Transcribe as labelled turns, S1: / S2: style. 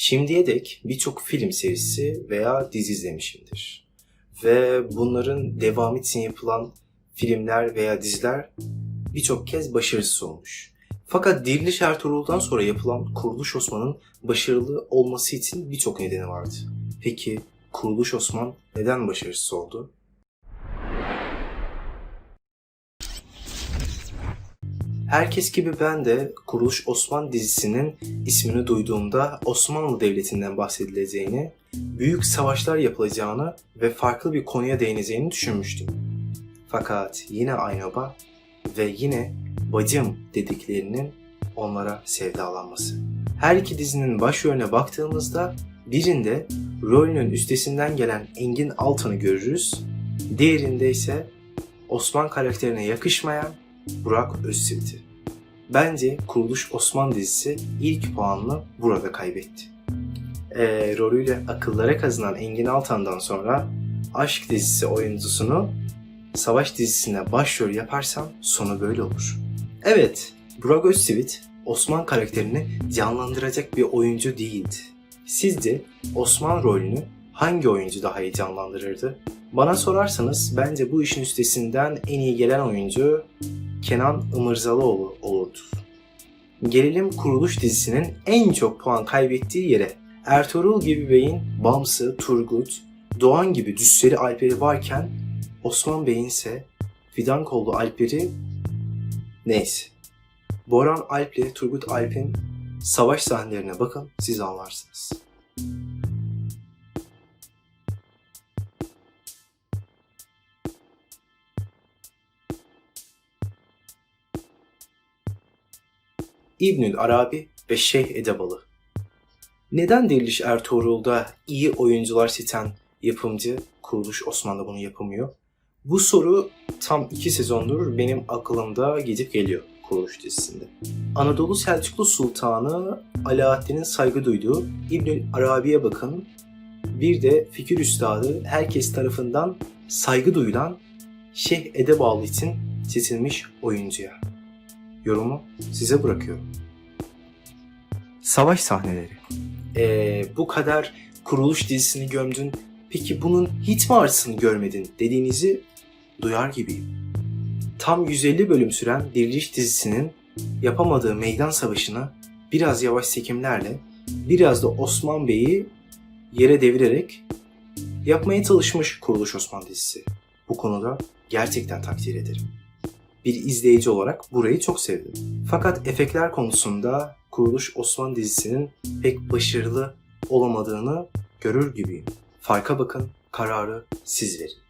S1: Şimdiye dek birçok film serisi veya dizi izlemişimdir. Ve bunların devam için yapılan filmler veya diziler birçok kez başarısız olmuş. Fakat Diriliş Ertuğrul'dan sonra yapılan Kuruluş Osman'ın başarılı olması için birçok nedeni vardı. Peki Kuruluş Osman neden başarısız oldu? Herkes gibi ben de Kuruluş Osman dizisinin ismini duyduğumda Osmanlı Devleti'nden bahsedileceğini, büyük savaşlar yapılacağını ve farklı bir konuya değineceğini düşünmüştüm. Fakat yine Aynaba ve yine bacım dediklerinin onlara sevdalanması. Her iki dizinin başrolüne baktığımızda birinde rolünün üstesinden gelen Engin Altan'ı görürüz, diğerinde ise Osman karakterine yakışmayan Burak Özçivit'i. Bence Kuruluş Osman dizisi ilk puanını burada kaybetti. Ee, rolüyle akıllara kazınan Engin Altan'dan sonra Aşk dizisi oyuncusunu Savaş dizisine başrol yaparsam sonu böyle olur. Evet, Burak Özçivit Osman karakterini canlandıracak bir oyuncu değildi. Sizce Osman rolünü hangi oyuncu daha iyi canlandırırdı? Bana sorarsanız bence bu işin üstesinden en iyi gelen oyuncu Kenan Imırzalıoğlu olurdu. Gelelim Kuruluş dizisinin en çok puan kaybettiği yere. Ertuğrul gibi beyin Bamsı, Turgut, Doğan gibi Düsseri Alper'i varken Osman Bey'in ise Fidan kollu Alper'i neyse. Boran Alp'le Turgut Alp'in savaş sahnelerine bakın siz anlarsınız. İbnül Arabi ve Şeyh Edebalı. Neden Diriliş Ertuğrul'da iyi oyuncular seçen yapımcı Kuruluş Osman'da bunu yapamıyor? Bu soru tam iki sezondur benim aklımda gidip geliyor Kuruluş dizisinde. Anadolu Selçuklu Sultanı Alaaddin'in saygı duyduğu İbnül Arabi'ye bakın. Bir de fikir üstadı herkes tarafından saygı duyulan Şeyh Edebalı için seçilmiş oyuncuya. Yorumu size bırakıyorum. Savaş sahneleri. Ee, bu kadar kuruluş dizisini gömdün. Peki bunun hiç mi artısını görmedin dediğinizi duyar gibiyim. Tam 150 bölüm süren Diriliş dizisinin yapamadığı meydan savaşını biraz yavaş çekimlerle, biraz da Osman Bey'i yere devirerek yapmaya çalışmış Kuruluş Osman dizisi. Bu konuda gerçekten takdir ederim bir izleyici olarak burayı çok sevdim. Fakat efektler konusunda Kuruluş Osman dizisinin pek başarılı olamadığını görür gibiyim. Farka bakın, kararı siz verin.